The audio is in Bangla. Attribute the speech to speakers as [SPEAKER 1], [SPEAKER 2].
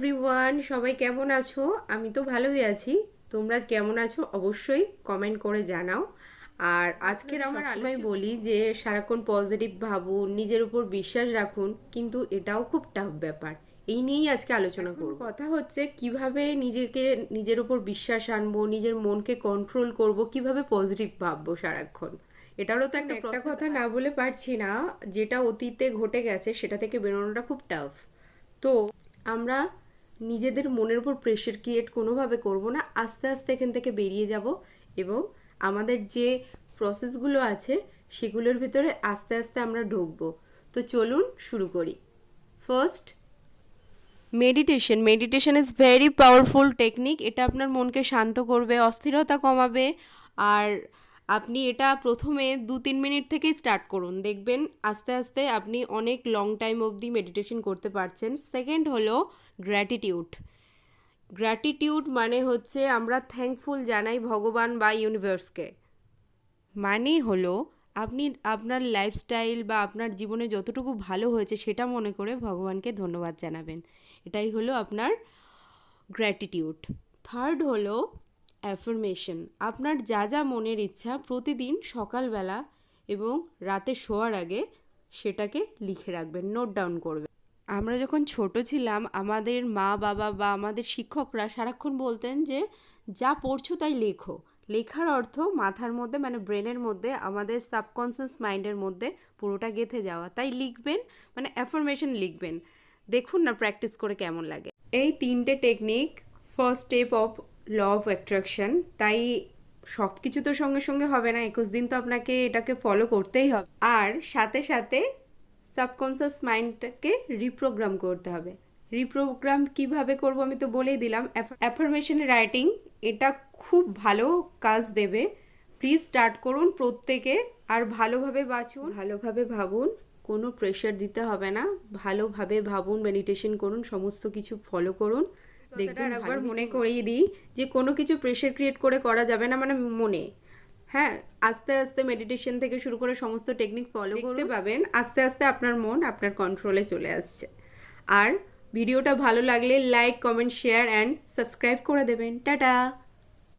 [SPEAKER 1] এভরিওয়ান সবাই কেমন আছো? আমি তো ভালোই আছি। তোমরা কেমন আছো? অবশ্যই কমেন্ট করে জানাও। আর আজকের আমার আলোয় বলি যে সারাক্ষণ পজিটিভ ভাবুন নিজের উপর বিশ্বাস রাখুন কিন্তু এটাও খুব টাফ ব্যাপার। এই নিয়েই আজকে আলোচনা করব। কথা হচ্ছে কীভাবে নিজেকে নিজের উপর বিশ্বাস আনব নিজের মনকে কন্ট্রোল করব কীভাবে পজিটিভ ভাববো সারাক্ষণ? এটারও তো একটা একটা কথা না বলে পারছি না যেটা অতীতে ঘটে গেছে সেটা থেকে বেরোনোটা খুব টাফ তো আমরা নিজেদের মনের উপর প্রেশার ক্রিয়েট কোনোভাবে করব না, আস্তে আস্তে এখান থেকে বেরিয়ে যাব এবং আমাদের যে প্রসেসগুলো আছে সেগুলোর ভিতরে আস্তে আস্তে আমরা ঢুকবো। তো চলুন শুরু করি। First meditation meditation is very powerful technique এটা আপনার মনকে শান্ত করবে, অস্থিরতা কমাবে, আর আপনি এটা প্রথমে দু তিন মিনিট থেকেই স্টার্ট করুন। দেখবেন আস্তে আস্তে আপনি অনেক লং টাইম অবধি মেডিটেশন করতে পারছেন। সেকেন্ড হলো গ্র্যাটিটিউড গ্র্যাটিটিউড মানে হচ্ছে আমরা থ্যাঙ্কফুল জানাই ভগবান বা ইউনিভার্সকে মানে হলো আপনি আপনার লাইফস্টাইল বা আপনার জীবনে যতটুকু ভালো হয়েছে সেটা মনে করে ভগবানকে ধন্যবাদ জানাবেন। এটাই হলো আপনার গ্র্যাটিটিউড থার্ড হলো অ্যাফার্মেশন আপনার যা যা মনের ইচ্ছা প্রতিদিন সকালবেলা এবং রাতে শোয়ার আগে সেটাকে লিখে রাখবেন নোট ডাউন করবেন। আমরা যখন ছোট ছিলাম, আমাদের মা বাবা বা আমাদের শিক্ষকরা সারাক্ষণ বলতেন যে, যা পড়ছো তাই লেখো। লেখার অর্থ মাথার মধ্যে মানে ব্রেনের মধ্যে, আমাদের সাবকনসিয়াস মাইন্ডের মধ্যে পুরোটা গেঁথে যাওয়া। তাই লিখবেন মানে অ্যাফার্মেশন লিখবেন। দেখুন না প্র্যাকটিস করে কেমন লাগে। এই তিনটে technique first step of law of attraction তাই সব কিছু তো সঙ্গে সঙ্গে হবে না, একুশ দিন তো আপনাকে এটাকে ফলো করতেই হবে। আর সাথে সাথে সাবকনসিয়াস মাইন্ডটাকে রিপ্রোগ্রাম করতে হবে। রিপ্রোগ্রাম কীভাবে করব আমি তো বলেই দিলাম। অ্যাফার্মেশন রাইটিং এটা খুব ভালো কাজ দেবে। প্লিজ স্টার্ট করুন প্রত্যেকে, আর ভালোভাবে বাঁচুন। ভালোভাবে ভাবুন, কোনো প্রেশার দিতে হবে না। ভালোভাবে ভাবুন মেডিটেশন করুন, সমস্ত কিছু ফলো করুন। দেখবেন একবার মনে করিয়ে দিই যে কোনো কিছু প্রেশার ক্রিয়েট করে করা যাবে না মানে মনে। হ্যাঁ আস্তে আস্তে মেডিটেশন থেকে শুরু করে সমস্ত টেকনিক ফলো করতে পাবেন। আস্তে আস্তে আপনার মন আপনার কন্ট্রোলে চলে আসছে। আর ভিডিওটা ভালো লাগলে like comment share and subscribe করে দেবেন। টাটা!